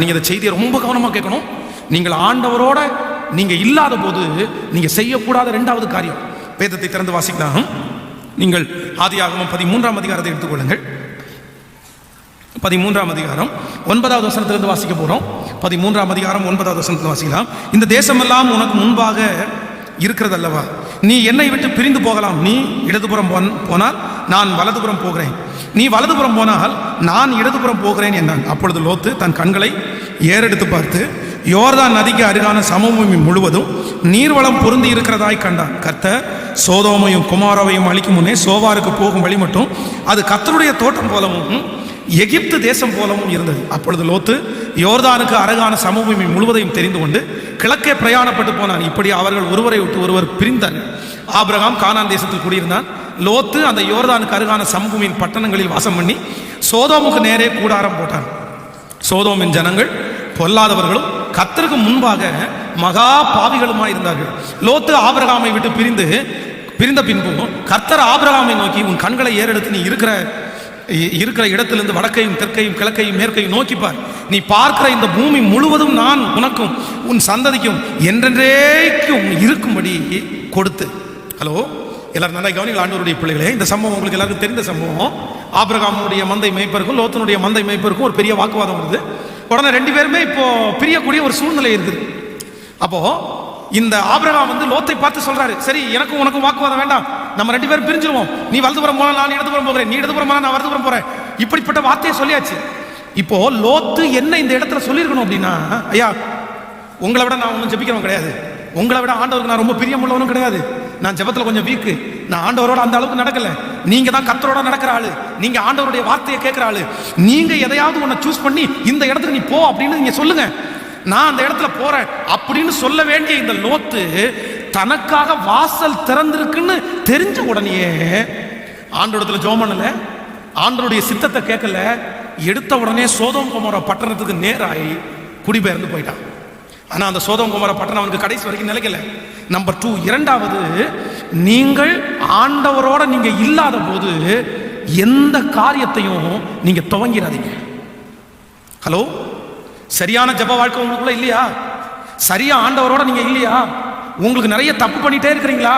நீங்க இந்த செய்தியை ரொம்ப கவனமா கேட்கணும். நீங்கள் ஆண்டவரோட நீங்க இல்லாத போது நீங்க செய்யக்கூடாத இரண்டாவது காரியம். வேதத்தை திறந்து வாசிக்கலாம். நீங்கள் ஆதியாகமம் பதிமூன்றாம் அதிகாரத்தை எடுத்துக்கொள்ளுங்கள். பதிமூன்றாம் அதிகாரம் ஒன்பதாவது வசனத்திலிருந்து வாசிக்க போறோம். பதிமூன்றாம் அதிகாரம் ஒன்பதாவது வசனத்தில் வாசிக்கலாம். இந்த தேசமெல்லாம் உனக்கு முன்பாக இருக்கிறது அல்லவா நீ என்னை விட்டு பிரிந்து போகலாம். நீ இடதுபுறம் போன்- போனால் நான் வலதுபுறம் போகிறேன். நீ வலதுபுறம் போனால் நான் இடதுபுறம் போகிறேன் என்றான். அப்பொழுது லோத்து தன் கண்களை ஏறெடுத்து பார்த்து யோர்தான் நதிக்கு அருகான சமபூமி முழுவதும் நீர்வளம் பொருந்தி இருக்கிறதாய் கண்டான். கர்த்தர் சோதோமையும் குமாரவையும் அழிக்கும் முன்னே சோவாருக்கு போகும் வழி மட்டும் அது கத்தருடைய தோட்டம் போலவும் எகிப்து தேசம் போலவும் இருந்தது. அப்பொழுது லோத்து யோர்தானுக்கு அருகான சமபூமி முழுவதையும் தெரிந்து கொண்டு கிழக்கே பிரயாணப்பட்டு போனான் இப்படி அவர்கள் ஒருவரை விட்டு ஒருவர் பிரிந்தார் ஆபிரகாம் கானான் தேசத்தில் குடியிருந்தான். லோத்து அந்த யோர்தானுக்கு அருகான சமூகமின் பட்டணங்களில் வாசம் பண்ணி சோதோமுக்கு நேரே கூடாரம் போட்டான். சோதோமின் ஜனங்கள் பொல்லாதவர்களும் கத்தருக்கு முன்பாக மகா பாவிகளுமாய் இருந்தார்கள். லோத்து ஆபிரகாமை விட்டு பிரிந்து பிரிந்த பின்பும் கர்த்தர் ஆபிரகாமை நோக்கி உன் கண்களை ஏறெடுத்து நீ இருக்கிற இருக்கிற இடத்திலிருந்து வடக்கையும் தெற்கையும் கிழக்கையும் மேற்கையும் நோக்கிப்பார் நீ பார்க்கிற இந்த பூமி முழுவதும் நான் உனக்கும் உன் சந்ததிக்கும் என்றென்றேக்கும் இருக்கும்படி கொடுத்து. ஹலோ எல்லாரும் நல்லா கவனிங்கள் ஆண்டவருடைய பிள்ளைகளே. இந்த சம்பவம் உங்களுக்கு எல்லாருக்கும் தெரிந்த சம்பவம். ஆபிரகாமுடைய மந்தை மேய்ப்பருக்கும் லோத்தனுடைய மந்தை மேய்ப்பருக்கும் ஒரு பெரிய வாக்குவாதம் வருது. உடனே ரெண்டு பேருமே இப்போ பிரியக்கூடிய ஒரு சூழ்நிலை இருக்குது. அப்போ இந்த ஆபிரகாம் வந்து லோத்தை பார்த்து சொல்றாரு. சரி எனக்கும் உனக்கும் வாக்குவாதம் வேண்டாம். நம்ம ரெண்டு பேரும் பிரிஞ்சிருவோம். நீ வலதுபுறம் போனா நான் இடதுபுறம் போகிறேன். நீ இடதுபுறம் போனா நான் வலதுபுறம் போறேன். இப்படிப்பட்ட வார்த்தையை சொல்லியாச்சு. இப்போ லோத்து என்ன இந்த இடத்துல சொல்லியிருக்கணும் அப்படின்னா ஐயா உங்களை விட நான் ஒன்றும் ஜெபிக்கிறவன் கிடையாது. உங்களை விட ஆண்டவருக்கு நான் ரொம்ப பிரியமுள்ளவனும் கிடையாது. நான் ஜெபத்தில் கொஞ்சம் வீக்கு நான் ஆண்டவரோட அந்த அளவுக்கு நடக்கல. நீங்க தான் கத்தரோட நடக்கிற ஆளு. நீங்க ஆண்டவருடைய வார்த்தையை கேட்கிற ஆளு. நீங்க எதையாவது ஒன்னை சூஸ் பண்ணி இந்த இடத்துக்கு நீ போ அப்படின்னு நீங்க சொல்லுங்க. நான் அந்த இடத்துல போறேன் அப்படின்னு சொல்ல வேண்டிய இந்த லோத்து தனக்காக வாசல் திறந்திருக்குன்னு தெரிஞ்ச உடனேயே ஆண்டோடத்துல ஜோம் பண்ணல ஆண்டருடைய சித்தத்தை கேட்கல எடுத்த உடனே சோதம் குமார பட்டணத்துக்கு நேராகி குடிபெயர்ந்து போயிட்டான். ஆனால் அந்த சோதம் குமார பட்டணம் அவனுக்கு கடைசி வரைக்கும் நிலைக்கல. நம்பர் டூ இரண்டாவது நீங்கள் ஆண்டவரோட நீங்க இல்லாத போது எந்த காரியத்தையும் நீங்க துவங்கிடாதீங்க. ஹலோ சரியான ஜெப வாழ்க்கை உங்களுக்குள்ள இல்லையா? சரியா ஆண்டவரோட நீங்க இல்லையா? உங்களுக்கு நிறைய தப்பு பண்ணிட்டே இருக்கிறீங்களா?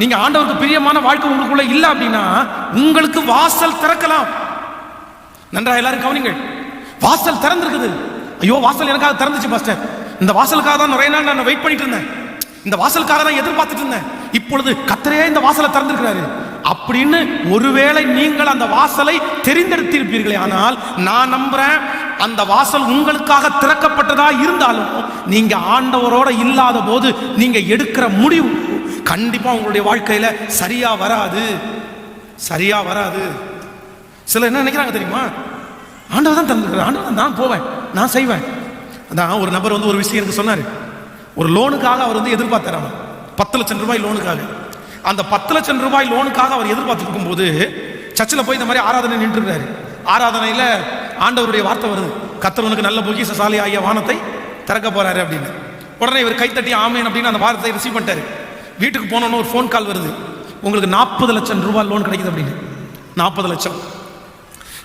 நீங்க ஆண்டவருக்கு பிரியமான வாழ்க்கை உங்களுக்குள்ள இல்ல அப்படின்னா உங்களுக்கு வாசல் திறக்கலாம். நன்றா எல்லாரும் கவனிங்கள். வாசல் திறந்திருக்குது. ஐயோ வாசல் எனக்காக திறந்துச்சு பாஸ்டர் இந்த வாசலுக்காக தான் நிறைய நாள் நான் வெயிட் பண்ணிட்டு இருந்தேன். இந்த வாசலுக்காக தான் எதிர்பார்த்துட்டு இருந்தேன். இப்பொழுது கத்தரையே இந்த வாசலை திறந்திருக்கிறாரு. அப்படின்னு ஒருவேளை நீங்கள் அந்த வாசலை தெரிந்தெடுத்திருப்பீர்களே ஆனால் நான் நம்புறேன் அந்த வாசல் உங்களுக்காக திறக்கப்பட்டதா இருந்தாலும் நீங்க ஆண்டவரோட இல்லாத போது நீங்க எடுக்கிற முடிவு கண்டிப்பா உங்களுடைய வாழ்க்கையில சரியா வராது. சரியா வராது. சில என்ன நினைக்கிறாங்க தெரியுமா? ஆண்டவர் தான் தந்துருக்கிற ஆண்டவர் தான் நான் போவேன் நான் செய்வேன். அதான் ஒரு நபர் வந்து ஒரு விஷயம் எனக்கு சொன்னார். ஒரு லோனுக்காக அவர் வந்து எதிர்பார்த்தாராம் பத்து லட்சம் ரூபாய் லோனுக்காக. அந்த பத்து லட்சம் ரூபாய் லோனுக்காக அவர் எதிர்பார்த்துருக்கும் போது சர்ச்சில் போய் இந்த மாதிரி ஆராதனை நின்றுருக்காரு. ஆராதனையில் ஆண்டவருடைய வார்த்தை வருது. கத்தவனுக்கு நல்ல பொக்கிசசாலி ஆகிய வானத்தை திறக்க போறாரு அப்படின்னு. உடனே இவர் கைத்தட்டி ஆமேன் அப்படின்னு அந்த வார்த்தையை ரிசீவ் பண்ணிட்டாரு. வீட்டுக்கு போனோன்னு ஒரு ஃபோன் கால் வருது. உங்களுக்கு நாற்பது லட்சம் ரூபாய் லோன் கிடைக்குது அப்படின்னு. நாற்பது லட்சம்.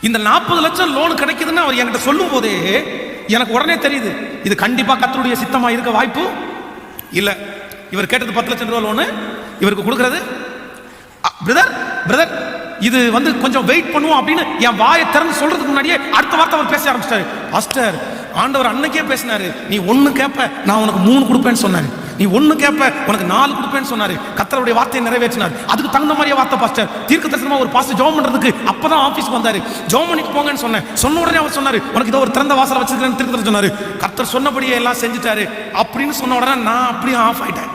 இந்த நாற்பது லட்சம் லோன் கிடைக்குதுன்னு அவர் என்கிட்ட சொல்லும் போதே எனக்கு உடனே தெரியுது. இது கண்டிப்பாக கத்தருடைய சித்தமாக இருக்க வாய்ப்பு இல்லை. இவர் கேட்டது பத்து லட்சம் ரூபாய் லோனு இவருக்கு கொடுக்கறது. பிரதர் பிரதர் இது வந்து கொஞ்சம் வெயிட் பண்ணுவோம் அப்படின்னு என் வாயை திறந்து சொல்றதுக்கு முன்னாடியே அடுத்த வார்த்தை அவர் பேச ஆரம்பிச்சிட்டாரு பாஸ்டர் ஆண்டவர் அன்னைக்கே பேசினாரு. நீ ஒன்னு கேட்ப நான் உனக்கு மூணு கொடுப்பேன்னு சொன்னாரு. நீ ஒன்னு கேட்ப உனக்கு நாலு கொடுப்பேன்னு சொன்னாரு. கத்தருடைய வார்த்தையை நிறைவேற்றினார். அதுக்கு தகுந்த மாதிரியே வார்த்தை பாஸ்டர். தீர்க்க தரிசனமா ஒரு பாஸ்டர் ஜோம் பண்றதுக்கு அப்பதான் ஆபீஸ்க்கு வந்தாரு. ஜோம் பண்ணிட்டு போங்கன்னு சொன்னேன். சொன்ன உடனே அவர் சொன்னாரு உனக்கு இதோ ஒரு திறந்த வாசலை வச்சிருக்கேன்னு தீர்க்க சொன்னாரு. கத்தர் சொன்னபடியே எல்லாம் செஞ்சுட்டாரு. அப்படின்னு சொன்ன உடனே நான் அப்படியே ஆஃப் ஆயிட்டேன்.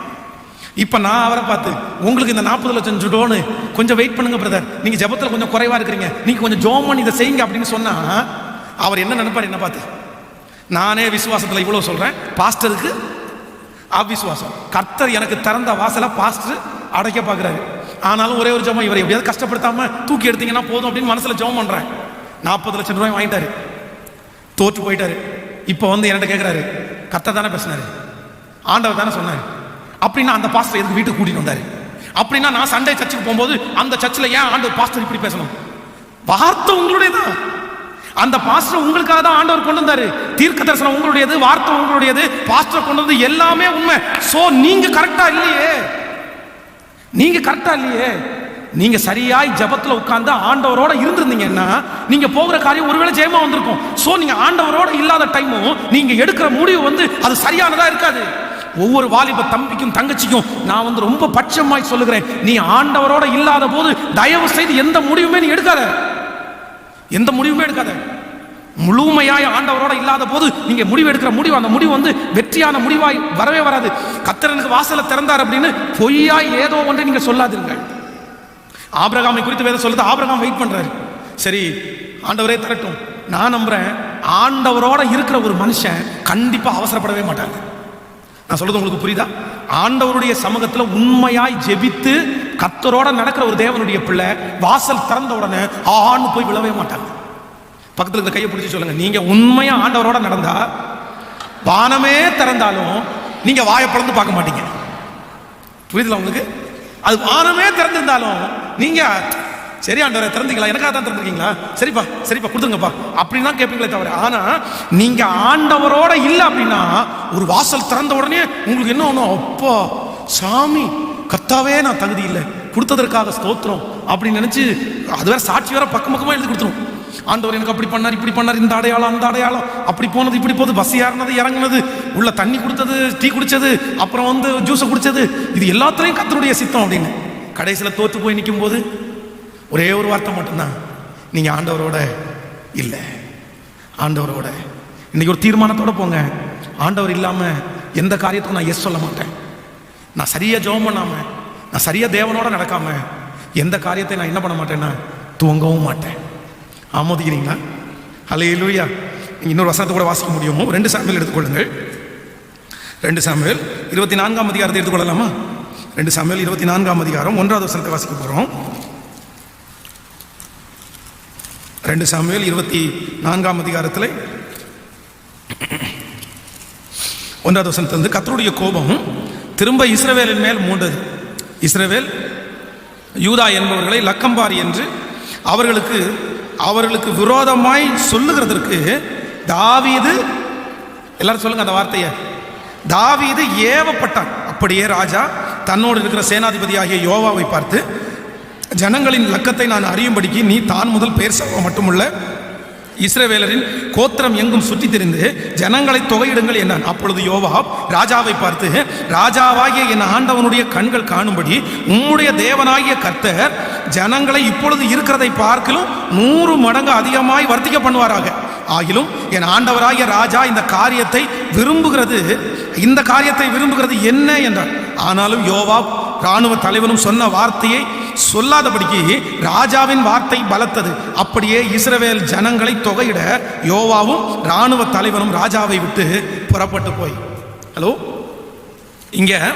இப்போ நான் அவரை பார்த்து உங்களுக்கு இந்த நாற்பது லட்சம் ஜுடோன்னு கொஞ்சம் வெயிட் பண்ணுங்க பிரதர் நீங்க ஜபத்தில் கொஞ்சம் குறைவா இருக்கிறீங்க. நீங்க கொஞ்சம் ஜோம் பண்ணி இதை செய்யுங்க அப்படின்னு சொன்னா அவர் என்ன நினைப்பார் என்ன பார்த்து? நானே விசுவாசத்தில் இவ்வளோ சொல்றேன். பாஸ்டருக்கு அவிசுவாசம். கர்த்தர் எனக்கு திறந்த வாசலை பாஸ்டர் அடைக்க பார்க்குறாரு. ஆனாலும் ஒரே ஒரு ஜெபம் இவரை எப்படியாவது கஷ்டப்படுத்தாம தூக்கி எடுத்தீங்கன்னா போதும் அப்படின்னு மனசில் ஜெபம் பண்ணுறேன் நாற்பது லட்சம் ரூபாய் வாங்கிட்டாரு. தோற்று போயிட்டாரு. இப்போ வந்து என்கிட்ட கேட்குறாரு கர்த்தர் தானே பேசினாரு. ஆண்டவர் தானே சொன்னார். அப்படின்னா அந்த பாஸ்டர் எதுக்கு வீட்டுக்கு கூட்டிட்டு வந்தாரு? அப்படின்னா நான் சண்டே சர்ச்சுக்கு போகும்போது அந்த சர்ச்சில் ஏன் ஆண்டவர் பாஸ்டர் இப்படி பேசணும்? வார்த்தை உங்களுடைய தான் அந்த பாஸ்டர் உங்களுக்காக தான் ஆண்டவர் கொண்டு வந்தாரு. தீர்க்க தரிசனம் உங்களுடையது வார்த்தை உங்களுடையது பாஸ்டர் கொண்டு வந்து எல்லாமே உண்மை. சோ நீங்க கரெக்டா இல்லையே. நீங்க கரெக்டா இல்லையே. நீங்க சரியாய் ஜபத்துல உட்கார்ந்து ஆண்டவரோட இருந்திருந்தீங்கன்னா நீங்க போகிற காரியம் ஒருவேளை ஜெயமா வந்திருக்கும். சோ நீங்க ஆண்டவரோட இல்லாத டைமும் நீங்க எடுக்கிற முடிவு வந்து அது சரியானதா இருக்காது. ஒவ்வொரு வாலிப தம்பிக்கும் தங்கச்சிக்கும் நான் வந்து ரொம்ப பட்சமாய் சொல்லுகிறேன். நீ ஆண்டவரோட இல்லாத போது தயவு செய்து எந்த முடிவுமே நீ எடுக்காத. எந்த முடிவுமே எடுக்காத. முழுமையாய் ஆண்டவரோட இல்லாத போது நீங்க முடிவு எடுக்கிற முடிவு அந்த முடிவு வந்து வெற்றியான முடிவாய் வரவே வராது. கத்தரனுக்கு வாசலை திறந்தார் அப்படின்னு பொய்யாய் ஏதோ ஒன்றை நீங்க சொல்லாதீர்கள். ஆபிரகாமை குறித்து வேற சொல்லுது ஆபிரகாம் வெயிட் பண்றாரு. சரி ஆண்டவரே தரட்டும். நான் நம்புறேன் ஆண்டவரோட இருக்கிற ஒரு மனுஷன் கண்டிப்பா அவசரப்படவே மாட்டாங்க நான் சொல்றது உங்களுக்கு புரியுதா? ஆண்டவருடைய சமூகத்துல உண்மையாய் ஜெபித்து கத்தரோட நடக்கிற ஒரு தேவனுடைய பிள்ளை வாசல் திறந்த உடனே ஆன்னு போய் விழவே மாட்டாங்க. பக்கத்துல இருக்க கையை பிடிச்சி சொல்லுங்க. நீங்க உண்மையா ஆண்டவரோட நடந்தா வானமே திறந்தாலும் நீங்க வாயை பிளந்து பார்க்க மாட்டீங்க. புரியுதுல உங்களுக்கு? அது வானமே திறந்திருந்தாலும் நீங்க சரி ஆண்டவரை திறந்தீங்களா? எனக்காக தான் திறந்துருக்கீங்களா? சரிப்பா சரிப்பா கொடுத்துருங்கப்பா. அப்படின்னு தான் கேட்பீங்களே தவிர ஆனா நீங்க ஆண்டவரோட இல்லை அப்படின்னா ஒரு வாசல் திறந்த உடனே உங்களுக்கு என்ன ஒன்றும் அப்பா சாமி கத்தாவே நான் தகுதி இல்லை. கொடுத்ததற்காக ஸ்தோத்திரம் அப்படின்னு நினைச்சு அது வேற சாட்சி வேற பக்கம் பக்கமாக எழுதி கொடுத்துரும். ஆண்டவர் எனக்கு அப்படி பண்ணார் இப்படி பண்ணார் இந்த அடையாளம் அந்த அடையாளம். அப்படி போனது இப்படி போகுது பஸ் ஏறினது இறங்குனது உள்ள தண்ணி கொடுத்தது டீ குடிச்சது அப்புறம் வந்து ஜூஸை குடிச்சது. இது எல்லாத்துலேயும் கத்தருடைய சித்தம் அப்படின்னு. கடைசியில் தோற்று போய் நிற்கும் போது ஒரே ஒரு வார்த்தை மட்டும்தான். நீங்கள் ஆண்டவரோட இல்லை. ஆண்டவரோட. இன்னைக்கு ஒரு தீர்மானத்தோட போங்க. ஆண்டவர் இல்லாமல் எந்த காரியத்துக்கும் நான் எஸ் சொல்ல மாட்டேன். நான் சரியாக ஜெபம் பண்ணாமல் நான் சரியாக தேவனோட நடக்காம எந்த காரியத்தை நான் என்ன பண்ண மாட்டேன்னா துவங்கவும் மாட்டேன். ஆமோதிக்கிறீங்களா? ஹலே லூயா இன்னொரு வசனத்தை கூட வாசிக்க முடியுமோ? ரெண்டு சாமியல் எடுத்துக்கொள்ளுங்கள். ரெண்டு சாமியல் இருபத்தி நான்காம் அதிகாரத்தை எடுத்துக்கொள்ளலாமா? ரெண்டு சாமியல் இருபத்தி நான்காம் அதிகாரம் ஒன்றாவது வசனத்தை வாசிக்க போகிறோம் ரெண்டு சாமியல் இருபத்தி நான்காம் அதிகாரத்தில். ஒன்றாவது வசனத்திலிருந்து கத்தருடைய கோபம் திரும்ப இஸ்ரவேலின் மேல் மூண்டது. இஸ்ரவேல் யூதா என்பவர்களை லக்கம்பாரி என்று அவர்களுக்கு அவர்களுக்கு விரோதமாய் சொல்லுகிறதற்கு தாவீது எல்லாரும் சொல்லுங்க அந்த வார்த்தையை. தாவீது ஏவப்பட்டான். அப்படியே ராஜா தன்னோடு இருக்கிற சேனாதிபதியாகிய யோவாவை பார்த்து ஜனங்களின் லக்கத்தை நான் அறியும்படிக்கு நீ தான் முதல் பெயர் சபை மட்டுமல்ல இஸ்ரவேலரின் கோத்திரம் எங்கும் சுற்றி திரிந்து ஜனங்களை தொகையிடுங்கள் என்றான். அப்பொழுது யோவாப் ராஜாவை பார்த்து ராஜாவாகிய என் ஆண்டவனுடைய கண்கள் காணும்படி உம்முடைய தேவனாகிய கர்த்தர் ஜனங்களை இப்பொழுது இருக்கிறதை பார்க்கலும் நூறு மடங்கு அதிகமாய் வர்த்திக்க பண்ணுவாராக. ஆகிலும் என் ஆண்டவராகிய ராஜா இந்த காரியத்தை விரும்புகிறது. இந்த காரியத்தை விரும்புகிறது என்ன? என்றார் ஆனாலும் யோவாப் ராணுவ தலைவனும் சொன்ன வார்த்தையை சொல்லாதபடிக்கு ராஜாவின் வார்த்தை பலத்தது. அப்படியே இஸ்ரவேல் ஜனங்களை தொகையிட யோவாவும் ராணுவ தலைவனும் ராஜாவை விட்டு புறப்பட்டு போய். ஹலோ இங்க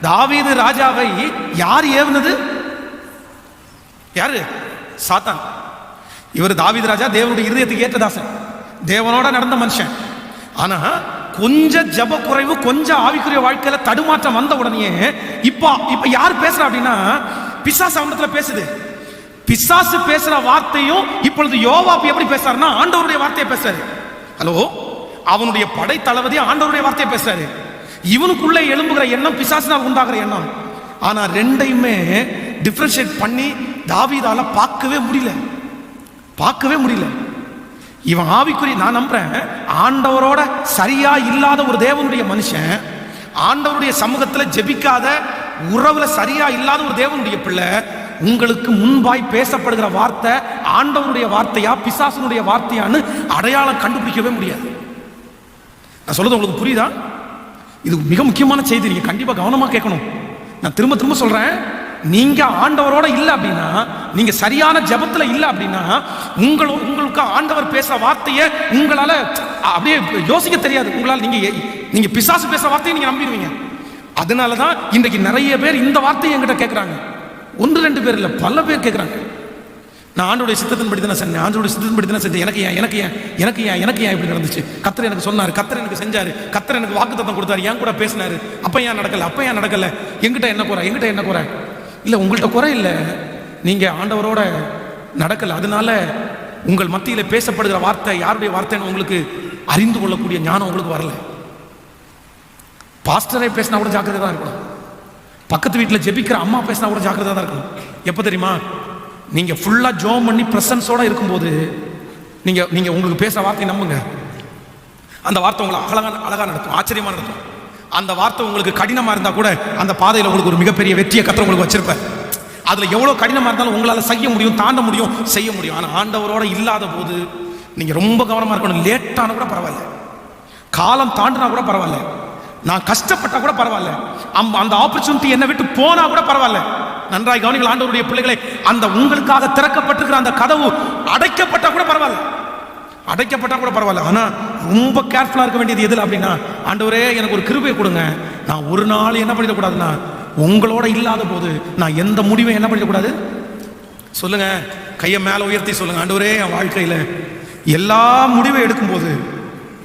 தாவீது ராஜாவை யார் ஏவுனது? யாரு? சாத்தான். இவர் தாவீது ராஜா தேவனுடைய இருதயத்துக்கு ஏற்ற தாசன். தேவனோட நடந்த மனுஷன். ஆனா கொஞ்சம் ஜப குறைவு கொஞ்சம் ஆவிக்குரிய வாழ்க்கையில தடுமாற்றம் வந்த உடனே இப்போ இப்ப யார் பேசுற அப்படின்னா பிசாசு அவனத்துல பேசுது. பிசாசு பேசுற வார்த்தையும் இப்பொழுது யோவாப் எப்படி பேசுறாருன்னா ஆண்டவருடைய வார்த்தையை பேசுறாரு. ஹலோ? அவனுடைய படை தளபதி ஆண்டவருடைய வார்த்தையை பேசுறாரு. இவனுக்குள்ளே எழும்புகிற எண்ணம் பிசாசினால் உண்டாகிற எண்ணம். ஆனா ரெண்டையுமே டிஃபரன்ஷியேட் பண்ணி தாவிதால பார்க்கவே முடியல. பார்க்கவே முடியல. இவன் ஆவிக்குரிய நான் நம்புறேன். ஆண்டவரோட சரியா இல்லாத ஒரு தேவனுடைய மனுஷன் ஆண்டவருடைய சமூகத்தில் ஜெபிக்காத உறவுல சரியா இல்லாத ஒரு தேவனுடைய பிள்ளை உங்களுக்கு முன்பாய் பேசப்படுகிற வார்த்தை ஆண்டவருடைய வார்த்தையா பிசாசனுடைய வார்த்தையான்னு அடையாளம் கண்டுபிடிக்கவே முடியாது. நான் சொல்றது உங்களுக்கு புரியுதா? இது மிக முக்கியமான செய்தி நீங்க கண்டிப்பா கவனமா கேட்கணும். நான் திரும்ப திரும்ப சொல்றேன். நீங்க ஆண்டவரோட இல்லை அப்படின்னா நீங்க சரியான ஜபத்துல இல்லை அப்படின்னா உங்கள உங்களுக்கு ஆண்டவர் பேசுற வார்த்தையை உங்களால அப்படியே யோசிக்க தெரியாது. உங்களால் நீங்க நீங்க பிசாசு பேசுற வார்த்தையை நீங்க நம்பிடுவீங்க. அதனால தான் இன்றைக்கு நிறைய பேர் இந்த வார்த்தையை என்கிட்ட கேட்குறாங்க ஒன்று ரெண்டு பேர் இல்லை பல பேர் கேட்குறாங்க நான் ஆண்டோடைய சித்தத்தின் படி தானே செஞ்சேன். ஆண்டோடைய சித்தத்தின் படி தானே செஞ்சேன். எனக்கு ஏன் எனக்கு ஏன் எனக்கு ஏன் எனக்கு ஏன் இப்படி நடந்துச்சு? கத்தர் எனக்கு சொன்னார் கத்தர் எனக்கு செஞ்சார் கத்தர் எனக்கு வாக்குத்தத்தம் கொடுத்தாரு ஏன் கூட பேசினாரு. அப்போ ஏன் நடக்கல அப்போ ஏன் நடக்கல? எங்கிட்ட என்ன குறை எங்கிட்ட என்ன குறை? இல்லை உங்கள்கிட்ட குறை இல்லை. நீங்கள் ஆண்டவரோட நடக்கலை. அதனால உங்கள் மத்தியில் பேசப்படுகிற வார்த்தை யாருடைய வார்த்தைன்னு உங்களுக்கு அறிந்து கொள்ளக்கூடிய ஞானம் உங்களுக்கு வரல. பாஸ்டரே பேசினா கூட ஜாக்கிரதை தான் இருக்கணும். பக்கத்து வீட்டில் ஜெபிக்கிற அம்மா பேசினா கூட ஜாக்கிரதை தான் இருக்கணும். எப்போ தெரியுமா? நீங்கள் ஃபுல்லாக ஜோம் பண்ணி ப்ரெசன்ஸோடு இருக்கும்போது நீங்கள் நீங்கள் உங்களுக்கு பேசுகிற வார்த்தை நம்புங்க. அந்த வார்த்தை உங்களை அழகாக அழகாக நடத்தும் ஆச்சரியமாக நடத்தும். அந்த வார்த்தை உங்களுக்கு கடினமாக இருந்தால் கூட அந்த பாதையில் உங்களுக்கு ஒரு மிகப்பெரிய வெற்றியை கத்திர உங்களுக்கு வச்சிருப்பேன் அதில் எவ்வளோ கடினமாக இருந்தாலும் உங்களால் செய்ய முடியும் தாண்ட முடியும் செய்ய முடியும். ஆனால் ஆண்டவரோட இல்லாத போது நீங்கள் ரொம்ப கவனமாக இருக்கணும். லேட்டான கூட பரவாயில்ல. காலம் தாண்டினா கூட பரவாயில்ல. நான் கஷ்டப்பட்டா கூட பரவாயில்ல. அம்- அந்த ஆப்பர்ச்சுனிட்டி என்னை விட்டு போனா கூட பரவாயில்ல. நன்றாய் கவனிகள் ஆண்டவருடைய பிள்ளைகளை அந்த உங்களுக்காக திறக்கப்பட்டிருக்கிற அந்த கதவு அடைக்கப்பட்டா கூட பரவாயில்ல. அடைக்கப்பட்டால் கூட பரவாயில்ல. ஆனால் ரொம்ப கேர்ஃபுல்லாக இருக்க வேண்டியது எதில் அப்படின்னா ஆண்டவரே எனக்கு ஒரு கிருபை கொடுங்க. நான் ஒரு நாள் என்ன பண்ணிடக்கூடாதுன்னா உங்களோட இல்லாத போது நான் எந்த முடிவையும் என்ன பண்ணிடக்கூடாது? சொல்லுங்கள் கையை மேலே உயர்த்தி சொல்லுங்கள் ஆண்டவரே என் வாழ்க்கையில் எல்லா முடிவை எடுக்கும்போது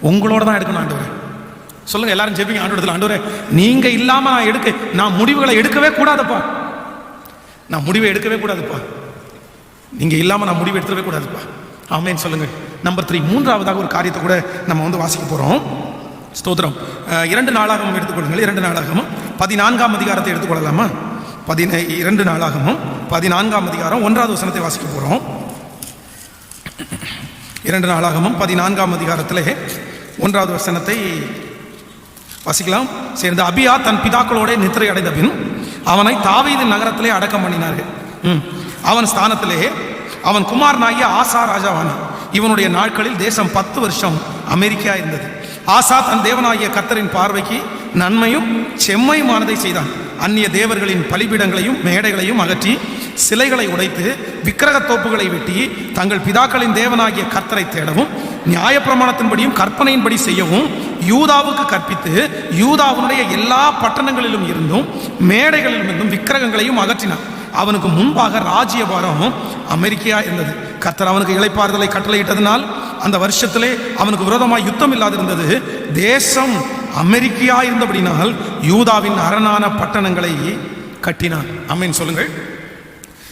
உங்களோட தான் எடுக்கணும் ஆண்டவரே. சொல்லுங்கள் எல்லாரும் ஜெபிங்க. ஆண்டவரத்தில் ஆண்டவரே நீங்கள் இல்லாமல் நான் எடுக்க நான் முடிவுகளை எடுக்கவே கூடாதுப்பா. நான் முடிவை எடுக்கவே கூடாதுப்பா. நீங்கள் இல்லாமல் நான் முடிவு எடுத்துடவே கூடாதுப்பா. ஆமேன்னு சொல்லுங்கள் நம்பர் த்ரீ மூன்றாவதாக ஒரு காரியத்தை கூட நம்ம வந்து வாசிக்க போகிறோம் ஸ்தோத்திரம். இரண்டு நாளாகவும் எடுத்துக்கொள்ளுங்கள் இரண்டு நாளாகவும். பதினான்காம் அதிகாரத்தை எடுத்துக்கொள்ளலாமா பதின இரண்டு நாளாகவும். பதினான்காம் அதிகாரம் ஒன்றாவது வசனத்தை வாசிக்க போகிறோம் இரண்டு நாளாகவும் பதினான்காம் அதிகாரத்திலே ஒன்றாவது வசனத்தை வாசிக்கலாம். சேர்ந்த அபியா தன் பிதாக்களோட நித்திரை அடைந்த பின் அவனை தாவீதின் நகரத்திலே அடக்கம் பண்ணினார்கள். ம். அவன் ஸ்தானத்திலே அவன் குமாரனாகிய ஆசா ராஜாவானான். இவனுடைய நாட்களில் தேசம் பத்து வருஷம் அமெரிக்கா இருந்தது. ஆசா தன் தேவனாகிய கர்த்தரின் பார்வைக்கு நன்மையும் செம்மையுமானதை செய்தான். அந்நிய தேவர்களின் பலிபீடங்களையும் மேடைகளையும் அகற்றி சிலைகளை உடைத்து விக்கிரகத் தோப்புகளை வெட்டி தங்கள் பிதாக்களின் தேவனாகிய கர்த்தரை தேடவும் நியாயப்பிரமாணத்தின்படியும் கற்பனையின்படி செய்யவும் யூதாவுக்கு கற்பித்து யூதாவுடைய எல்லா பட்டணங்களிலும் இருந்தும் மேடைகளிலும் இருந்தும் விக்கிரகங்களையும் அகற்றினான். அவனுக்கு முன்பாக ராஜ்யபாரம் அமெரிக்கையா இருந்தது. கர்த்தர் அவனுக்கு இளைப்பாறுதலை கட்டளையிட்டதனால் அந்த வருஷத்திலே அவனுக்கு விரோதமாக யுத்தம் இல்லாதிருந்தது. தேசம் அமெரிக்கையா இருந்தபடினால் யூதாவின் அரணான பட்டணங்களை கட்டினான். அம்மேன் சொல்லுங்கள்.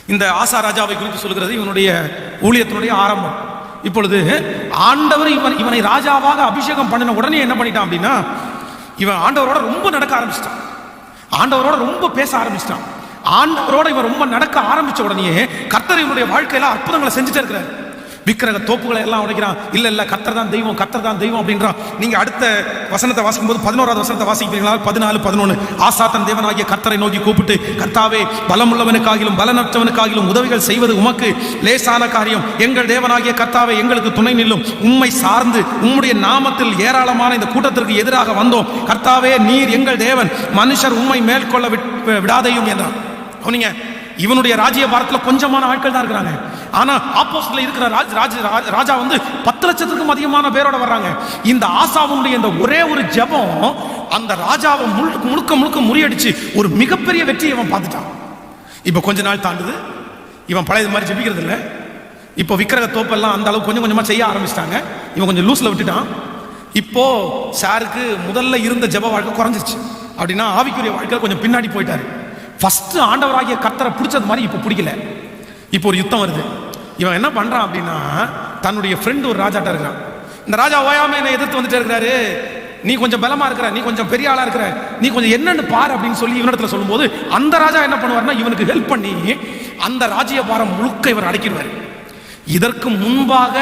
இந்த ஆசா ராஜாவை குறித்து சொல்கிறது இவனுடைய ஊழியத்தினுடைய ஆரம்பம். இப்பொழுது ஆண்டவர் இவன் இவனை ராஜாவாக அபிஷேகம் பண்ணின உடனே என்ன பண்ணிட்டான் அப்படின்னா இவன் ஆண்டவரோட ரொம்ப நடக்க ஆரம்பிச்சிட்டான். ஆண்டவரோட ரொம்ப பேச ஆரம்பிச்சிட்டான். ஆண்டவரோட இவன் ரொம்ப நடக்க ஆரம்பிச்ச உடனே கர்த்தர் இவனுடைய வாழ்க்கையில அற்புதங்களை செஞ்சுட்டே இருக்கிறார். விக்கிரக தோப்புகளை எல்லாம் உடைக்கிறான். இல்ல இல்ல கத்தர் தான் தெய்வம் கத்தர் தான் தெய்வம் அப்படின்றான். நீங்க அடுத்த வசனத்தை வாசிக்கும் போது பதினோராவது வசனத்தை வாசிக்கிறீங்களா பதினாலு பதினொன்று ஆசாத்தன் தேவனாகிய கர்த்தரை நோக்கி கூப்பிட்டு கர்த்தாவே பலமுள்ளவனுக்காகிலும் பலனற்றவனுக்காகிலும் உதவிகள் செய்வது உமக்கு லேசான காரியம். எங்கள் தேவனாகிய கர்த்தாவே எங்களுக்கு துணை நில்லும். உம்மை சார்ந்து உம்முடைய நாமத்தில் ஏராளமான இந்த கூட்டத்திற்கு எதிராக வந்தோம். கர்த்தாவே நீர் எங்கள் தேவன். மனுஷர் உம்மை மேற்கொள்ள விடாதையும் என்றான் கவனிங்க இவனுடைய ராஜ்ய பாரத்தில் கொஞ்சமான ஆட்கள் தான் இருக்கிறாங்க. ஆனா ஆப்போசிட்ல இருக்கிற ராஜ் ராஜ் ராஜா வந்து பத்து லட்சத்துக்கும் அதிகமான பேரோட வர்றாங்க. இந்த ஆசாவுடைய இந்த ஒரே ஒரு ஜெபம் அந்த ராஜாவை முழுக்க முழுக்க முழுக்க முறியடிச்சு ஒரு மிகப்பெரிய வெற்றியை இவன் பார்த்துட்டான். இப்போ கொஞ்ச நாள் தாண்டுது. இவன் பழைய மாதிரி ஜெபிக்கிறது இல்லை. இப்போ விக்கிரக தோப்பெல்லாம் அந்த அளவுக்கு கொஞ்சம் கொஞ்சமாக செய்ய ஆரம்பிச்சிட்டாங்க. இவன் கொஞ்சம் லூஸில் விட்டுட்டான். இப்போ சாருக்கு முதல்ல இருந்த ஜெப வாழ்க்கை குறைஞ்சிருச்சு. அப்படின்னா ஆவிக்குரிய வாழ்க்கையில் கொஞ்சம் பின்னாடி போயிட்டாரு. ஃபஸ்ட்டு ஆண்டவராகிய கர்த்தரை பிடிச்சது மாதிரி இப்போ பிடிக்கல. இப்போ ஒரு யுத்தம் வருது. இவன் என்ன பண்ணுறான் அப்படின்னா தன்னுடைய ஃப்ரெண்டு ஒரு ராஜாட்ட இருக்கிறான். இந்த ராஜா ஓயாம என்னை எதிர்த்து வந்துட்டே இருக்கிறாரு. நீ கொஞ்சம் பலமா இருக்கிற நீ கொஞ்சம் பெரிய ஆளா இருக்கிற நீ கொஞ்சம் என்னன்னு பாரு அப்படின்னு சொல்லி இவனிடத்துல சொல்லும்போது அந்த ராஜா என்ன பண்ணுவார்னா இவனுக்கு ஹெல்ப் பண்ணி அந்த ராஜ்ய பாரம் முழுக்க இவர் அடக்கிடுவார். இதற்கு முன்பாக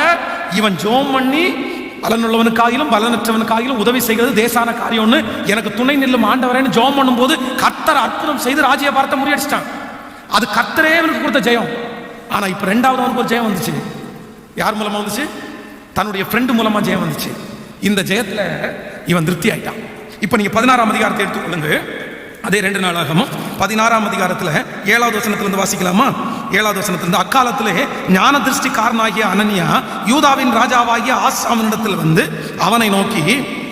இவன் ஜோம் பண்ணி பலனுள்ளவனுக்காகிலும் பலனற்றவனுக்காகிலும் உதவி செய்கிறது தேசான காரியம்னு எனக்கு துணை நில்லும் ஆண்டவரேன்னு ஜோம் பண்ணும்போது கர்த்தர் அற்புதம் செய்து ராஜ்ய பாரத்தை முறியடிச்சிட்டான். அது கர்த்தரே அவனுக்கு கொடுத்த ஜெயம். ஆனால் இப்போ ரெண்டாவது அவனுக்கு ஒரு ஜெயம் வந்துச்சு. யார் மூலமாக வந்துச்சு? தன்னுடைய ஃப்ரெண்டு மூலமாக ஜெயம் வந்துச்சு. இந்த ஜெயத்தில் இவன் திருப்தி ஆயிட்டான். இப்போ நீங்கள் பதினாறாம் அதிகாரத்தை எடுத்துக்கொள்ளுங்க. அதே ரெண்டு நாளாகமும் பதினாறாம் அதிகாரத்தில் ஏழாவது வசனத்திலிருந்து வாசிக்கலாமா? ஏழாவது வசனத்திலிருந்து அக்காலத்திலே ஞான திருஷ்டிக்காரனாகிய அனன்யா யூதாவின் ராஜாவாகிய ஆசாமனிடத்தில் வந்து அவனை நோக்கி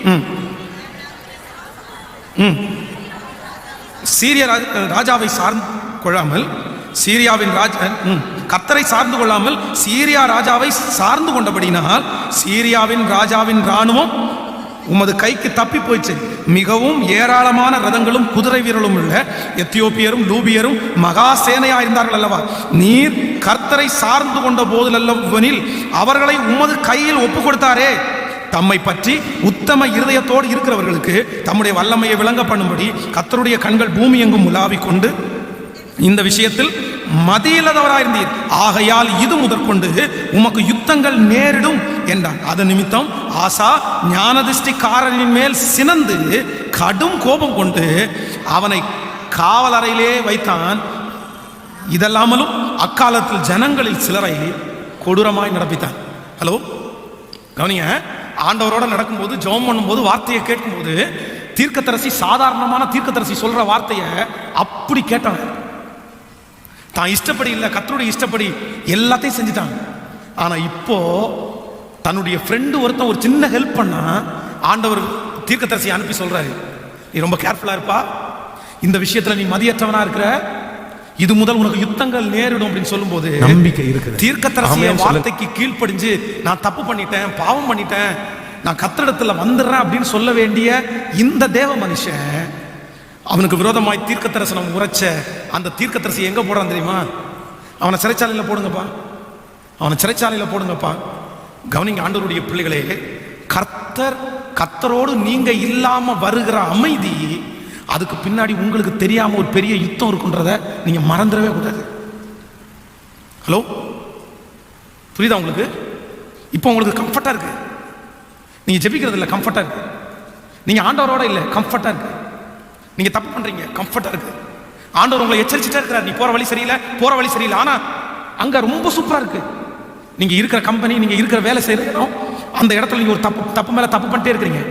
ம், ம், சீரிய ராஜாவை சார்ந்து கொள்ளாமல் சீரியாவின் ராஜா ம், சார்ந்து கொள்ளாமல் சீரியா ராஜாவை சார்ந்து கொண்டபடினால் சீரியாவின் ராஜாவின் ராணுவம் உமது கைக்கு தப்பி போயிடுச்சு மிகவும் ஏராளமான ரதங்களும் குதிரை வீரலும் உள்ள எத்தியோப்பியரும் லூபியரும் மகா சேனையா இருந்தார்கள் அல்லவா? நீர் கர்த்தரை சார்ந்து கொண்ட போதிலல்லவெனில் அவர்களை உமது கையில் ஒப்பு கொடுத்தாரே தம்மை பற்றி உத்தம இருதயத்தோடு இருக்கிறவர்களுக்கு தம்முடைய வல்லமையை விளங்க பண்ணும்படி கர்த்தருடைய கண்கள் பூமி எங்கும் உலாவிக் கொண்டு இந்த விஷயத்தில் மதியில்லாதவராயிருந்தீர். ஆகையால் இது முதற்கொண்டு உமக்கு யுத்தங்கள் நேரிடும். என்றான். அது நிமித்தம் ஆசா ஞானதிஷ்டிக்காரனின் மேல் சினந்து கடும் கோபம் கொண்டு அவனை காவலறையிலே வைத்தான். இதல்லாமலும் அக்காலத்தில் ஜனங்களில் சிலரை கொடூரமாய் நடப்பித்தான். ஹலோ கவனிங்க ஆண்டவரோட நடக்கும்போது ஜெபம் பண்ணும்போது வார்த்தையை கேட்கும்போது தீர்க்கத்தரசி சாதாரணமான தீர்க்கத்தரசி சொல்ற வார்த்தையை அப்படி கேட்டாங்க தான் இஷ்டப்படி இல்லை கத்தருடைய இஷ்டப்படி எல்லாத்தையும் செஞ்சுட்டாங்க ஆனால் இப்போ தன்னுடைய ஃப்ரெண்டு ஒருத்தன் ஒரு சின்ன ஹெல்ப் பண்ணா ஆண்டவர் தீர்க்கதரிசி அனுப்பி சொல்றாரு. நீ ரொம்ப கேர்ஃபுல்லா இருப்பா. இந்த விஷயத்துல நீ மதியற்றவனா இருக்கிற. இது முதல் உனக்கு யுத்தங்கள் நேரிடும் அப்படின்னு சொல்லும்போது நம்பிக்கை இருக்குது. சொல்லுங்க. வார்த்தைக்கு கீழ்ப்படிஞ்சு நான் தப்பு பண்ணிட்டேன் பாவம் பண்ணிட்டேன் நான் கத்திரிடத்துல வந்துடுறேன் அப்படின்னு சொல்ல வேண்டிய இந்த தேவ மனுஷன் அவனுக்கு விரோதமாய் தீர்க்கதரிசனம் உரைச்ச அந்த தீர்க்கதரிசி எங்க போடுறான் தெரியுமா? அவனை சிறைச்சாலையில போடுங்கப்பா. அவனை சிறைச்சாலையில போடுங்கப்பா. கவனிங்க ஆண்டவருடைய பிள்ளைகளே கர்த்தர் கர்த்தரோடு நீங்க இல்லாம வருகிற அமைதி அதுக்கு பின்னாடி உங்களுக்கு தெரியாம ஒரு பெரிய யுத்தம் இருக்குன்றத நீங்க மறந்துடவே கூடாது. ஹலோ புரியுதா உங்களுக்கு? இப்போ உங்களுக்கு கம்ஃபர்ட்டா இருக்கு. நீங்க ஜெபிக்கிறது இல்லை கம்ஃபர்ட்டா இருக்கு. நீங்க ஆண்டவரோட இல்லை கம்ஃபர்ட்டா இருக்கு. நீங்க தப்பு பண்றீங்க கம்ஃபர்ட்டா இருக்கு. ஆண்டவர் உங்களை எச்சரிச்சுட்டே இருக்கிறார். நீ போற வழி சரியில்லை போற வழி சரியில்லை. ஆனா அங்க ரொம்ப சூப்பரா இருக்கு. நீங்க இருக்கிற கம்பெனி நீங்க இருக்கிற வேலை செய்யற அந்த இடத்துல நீங்க ஒரு தப்பு தப்பு மேல தப்பு பண்ணிட்டே இருக்கிறீங்க.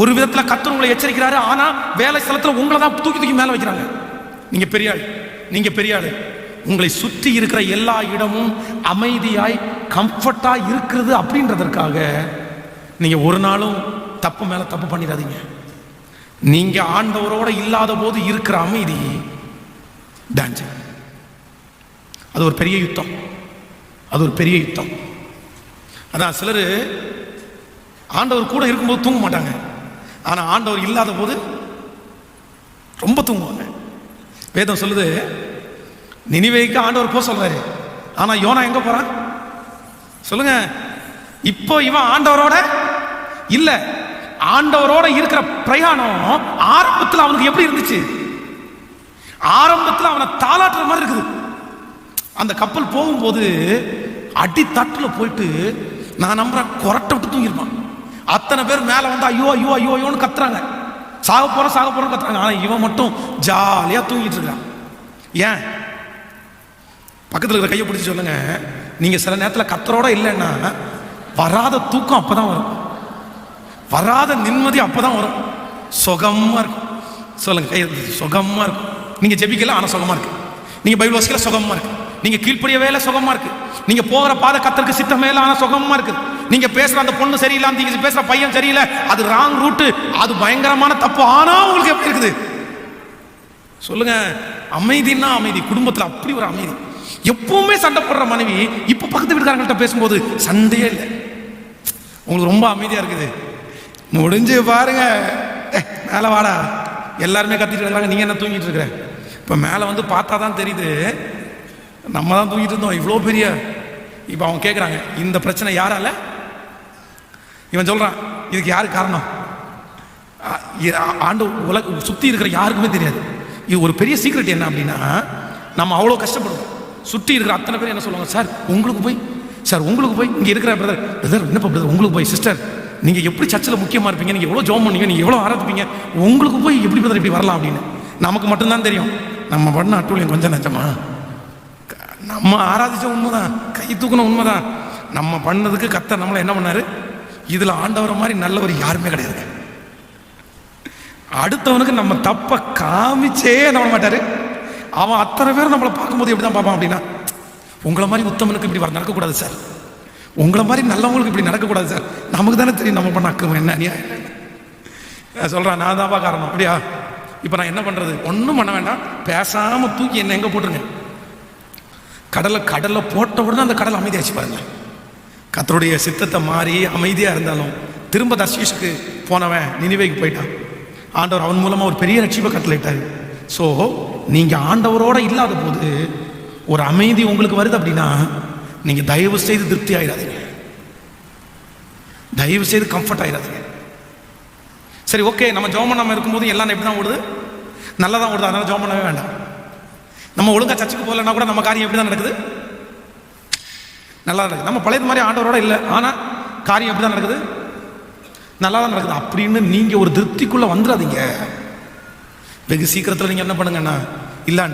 ஒரு விதத்துல கத்தர் உங்களை எச்சரிக்கிறாரு ஆனா வேலை ஸ்தலத்துல உங்களை தான் தூக்கி தூக்கி மேல வைக்கிறாங்க. நீங்க பெரிய ஆள் நீங்க பெரிய ஆள் உங்களை சுற்றி இருக்கிற எல்லா இடமும் அமைதியாய் கம்ஃபர்ட்டா இருக்கிறது அப்படின்றதற்காக நீங்க ஒரு நாளும் தப்பு மேல தப்பு பண்ணிடாதீங்க. நீங்க ஆண்டவரோட இல்லாத போது இருக்கிற அமைதி டேஞ்சர் அது ஒரு பெரிய யுத்தம். அது ஒரு பெரிய யுத்தம். அதான் சிலர் ஆண்டவர் கூட இருக்கும்போது தூங்க மாட்டாங்க. ஆனால் ஆண்டவர் இல்லாத போது ரொம்ப தூங்குவாங்க. வேதம் சொல்லுது நினைவைக்கு ஆண்டவர் போக சொல்றாரு ஆனால் யோனா எங்க போறான்? சொல்லுங்க இப்போ இவன் ஆண்டவரோட இல்ல ஆண்டவரோட இருக்கிற பிரயாணம் ஆரம்பத்தில் அவனுக்கு எப்படி இருந்துச்சு? ஆரம்பத்தில் அவனை தாளாட்டுற மாதிரி இருக்குது. அந்த கப்பல் போகும்போது அடித்தட்டில் போயிட்டு நான் நம்புறேன் கொரட்டை விட்டு தூங்கிருப்பான் அத்தனை பேர் மேலே வந்து ஐயோ ஐயோ ஐயோ ஐயோன்னு கத்துறாங்க. சாக போகிறோம் சாக போறோம் கத்துறாங்க. ஆனால் இவன் மட்டும் ஜாலியாக தூங்கிட்டு இருக்கான். ஏன்? பக்கத்தில் இருக்கிற கையை பிடிச்சி சொல்லுங்க. நீங்கள் சில நேரத்தில் கத்தரோட இல்லைன்னா வராத தூக்கம் அப்பதான் வரும். வராத நிம்மதி அப்போ தான் வரும். சுகமாக இருக்கும். சொல்லுங்கள் கையை சுகமாக இருக்கும். நீங்கள் ஜெபிக்கல ஆனால் சுகமாக இருக்கு. நீங்கள் பைபிள் வாசிக்கல சுகமாக இருக்குது நீங்க கீழ்ப்படிய வேலை சுகமா இருக்கு. நீங்க போகிற பாதை கத்தருக்கு சித்தம் மேல ஆனா சுகமா இருக்கு. நீங்க பேசுற அந்த பொண்ணு சரியில்லாம நீங்க பேசுற பையன் சரியில்லை அது ராங் ரூட்டு அது பயங்கரமான தப்பு ஆனா உங்களுக்கு எப்படி இருக்குது? சொல்லுங்க அமைதின்னா அமைதி குடும்பத்துல அப்படி ஒரு அமைதி. எப்பவுமே சண்டை போடுற மனைவி இப்ப பக்கத்து வீட்டுக்காரங்கள்ட்ட பேசும்போது சண்டையே இல்லை. உங்களுக்கு ரொம்ப அமைதியா இருக்குது. முடிஞ்சு பாருங்க. ஏய், மேல வாடா. எல்லாருமே கத்திட்டு இருக்காங்க நீங்க என்ன தூங்கிட்டு இருக்கிற? இப்ப மேல வந்து பார்த்தா தான் தெரியுது. நம்ம தான் தூங்கிட்டு இருந்தோம் இவ்வளோ பெரிய. இப்போ அவங்க கேட்குறாங்க இந்த பிரச்சனை யாரால? இவன் சொல்கிறான் இதுக்கு யாரு காரணம்? ஆண்டு உலக சுற்றி இருக்கிற யாருக்குமே தெரியாது. இது ஒரு பெரிய சீக்ரெட் என்ன அப்படின்னா நம்ம அவ்வளோ கஷ்டப்படுவோம். சுற்றி இருக்கிற அத்தனை பேர் என்ன சொல்லுவாங்க சார் உங்களுக்கு போய் சார் உங்களுக்கு போய் இங்கே இருக்கிற பிரதர் பிரதர் என்னப்பா பிரதர் உங்களுக்கு போய் சிஸ்டர் நீங்கள் எப்படி சர்ச்சில் முக்கியமாக இருப்பீங்க நீங்கள் எவ்வளோ ஜோம் பண்ணீங்க நீங்கள் எவ்வளோ ஆராதிப்பீங்க உங்களுக்கு போய் எப்படி பிரதர் இப்படி வரலாம் அப்படின்னு? நமக்கு மட்டும்தான் தெரியும். நம்ம பண்ண அட்டூழியம் கொஞ்சம் நஞ்சமா? நம்ம ஆராதிச்ச உண்மைதான். கை தூக்கின உண்மைதான். நம்ம பண்ணதுக்கு கத்த நம்மளை என்ன பண்ணாரு? இதுல ஆண்டவர் மாதிரி நல்லவர் யாருமே கிடையாது. அடுத்தவனுக்கு நம்ம தப்ப காமிச்சே நம்ப மாட்டாரு? அவன் அத்தனை பேர் நம்மளை பார்க்கும்போது எப்படி தான் பார்ப்பான் அப்படின்னா உங்களை மாதிரி உத்தமனுக்கு இப்படி வர நடக்கக்கூடாது சார். உங்களை மாதிரி நல்லவங்களுக்கு இப்படி நடக்கக்கூடாது சார். நமக்கு தானே தெரியும் நம்ம பண்ண அக்கம் என்ன நான் சொல்றேன் நான் தான் காரணம் அப்படியா? இப்போ நான் என்ன பண்றது? ஒன்றும் பண்ண வேண்டாம். பேசாம தூக்கி என்ன எங்க போட்டுருங்க? கடலை கடலை போட்ட உடனே அந்த கடல் அமைதியாச்சு பாருங்க. கத்தருடைய சித்தத்தை மாறி அமைதியாக இருந்தாலும் திரும்ப தர்ஷீஷுக்கு போனவன் நினைவைக்கு போயிட்டான். ஆண்டவர் அவன் மூலமாக ஒரு பெரிய ரட்சிப்பை கட்டளையிட்டார். ஸோ நீங்கள் ஆண்டவரோட இல்லாத போது ஒரு அமைதி உங்களுக்கு வருது அப்படின்னா நீங்கள் தயவு செய்து திருப்தி ஆயிடாதீங்க தயவு செய்து கம்ஃபர்ட் ஆயிடாதீங்க சரி ஓகே நம்ம ஜோமன் நம்ம இருக்கும்போது எல்லாம் எப்படி தான் ஓடுது. நல்லா தான் ஓடுது? அதனால ஜோம் பண்ணவே வேண்டாம். நம்ம ஒழுங்கா சர்ச்சுக்கு போகலன்னா கூட நம்ம காரியம் எப்படி தான் நடக்குது? நல்லா நடக்குது. நம்ம பழைய மாதிரி ஆண்டவரோட இல்லை. ஆனால் காரியம் எப்படி தான் நடக்குது? நல்லா தான் நடக்குது. அப்படின்னு நீங்கள் ஒரு திருப்திக்குள்ளே வந்துடாதீங்க வெகு சீக்கிரத்தில் நீங்கள் என்ன பண்ணுங்கண்ணா இல்லை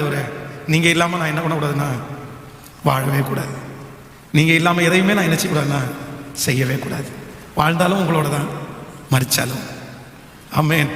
நீங்கள் இல்லாமல் நான் என்ன பண்ணக்கூடாதுண்ணா வாழவே கூடாது. நீங்கள் இல்லாமல் எதையுமே நான் என்ன செய்யக்கூடாதுன்னா செய்யவே கூடாது. வாழ்ந்தாலும் உங்களோட தான் மறிச்சாலும். ஆமென்.